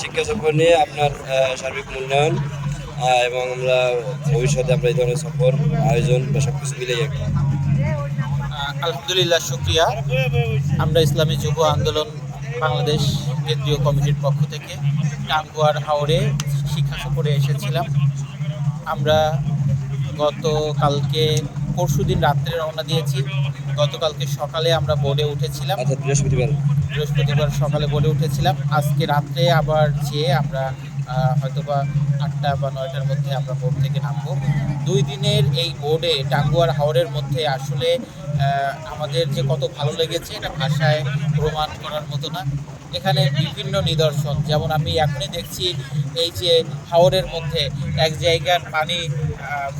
শিক্ষা সফর নিয়ে আপনার সার্বিক মূল্যায়ন এবং আমরা ভবিষ্যতে আমরা এই ধরনের সফর, আয়োজন বা সব কিছু মিলেই আলহামদুলিল্লাহ, শুক্রিয়া। আমরা ইসলামী যুব আন্দোলন বাংলাদেশ কেন্দ্রীয় কমিটির পক্ষ থেকে টাঙ্গুয়ার হাওড়ে শিক্ষা সফরে এসেছিলাম। আমরা গতকালকে পরশু দিন রাত্রে রওনা দিয়েছি। গতকালকে সকালে আমরা বোর্ডে উঠেছিলাম। বৃহস্পতিবার। বৃহস্পতিবার সকালে বোর্ডে উঠেছিলাম। আজকে রাত্রে আবার যেয়ে আমরা হয়তোবা আটটা বা নয়টার মধ্যে আমরা বোর্ড থেকে নামবো। দুই দিনের এই বোর্ডে টাঙ্গুয়ার হাওড়ের মধ্যে আসলে আমাদের যে কত ভালো লেগেছে, এটা ভাষায় প্রমাণ করার মতো না। এখানে বিভিন্ন নিদর্শন, যেমন আমি এখনই দেখছি এই যে হাওড়ের মধ্যে এক জায়গার পানি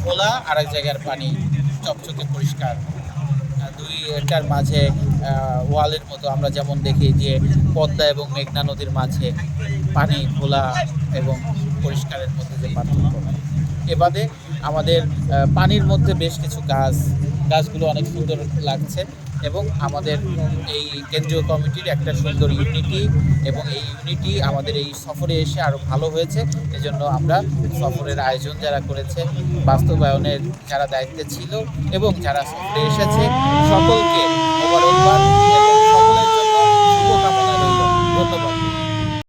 খোলা আর এক জায়গার পানি। চকচকে পরিষ্কার। দুই এটার মাঝে ওয়ালের মতো আমরা যেমন দেখি যে পদ্মা এবং মেঘনা নদীর মাঝে পানি খোলা এবং পরিষ্কারের মধ্যে যে পার্থক্য। এবাদে আমাদের পানির মধ্যে বেশ কিছু গাছ, গাছগুলো অনেক সুন্দর লাগছে। এবং আমাদের এই কেন্দ্রীয় কমিটির একটা সুন্দর ইউনিটি এবং এই ইউনিটি আমাদের এই সফরে এসে আরও ভালো হয়েছে। এজন্য আমরা সফরের আয়োজন যারা করেছে, বাস্তবায়নের যারা দায়িত্বে ছিল এবং যারা সফরে এসেছে, সকলকে মোবারকবাদ।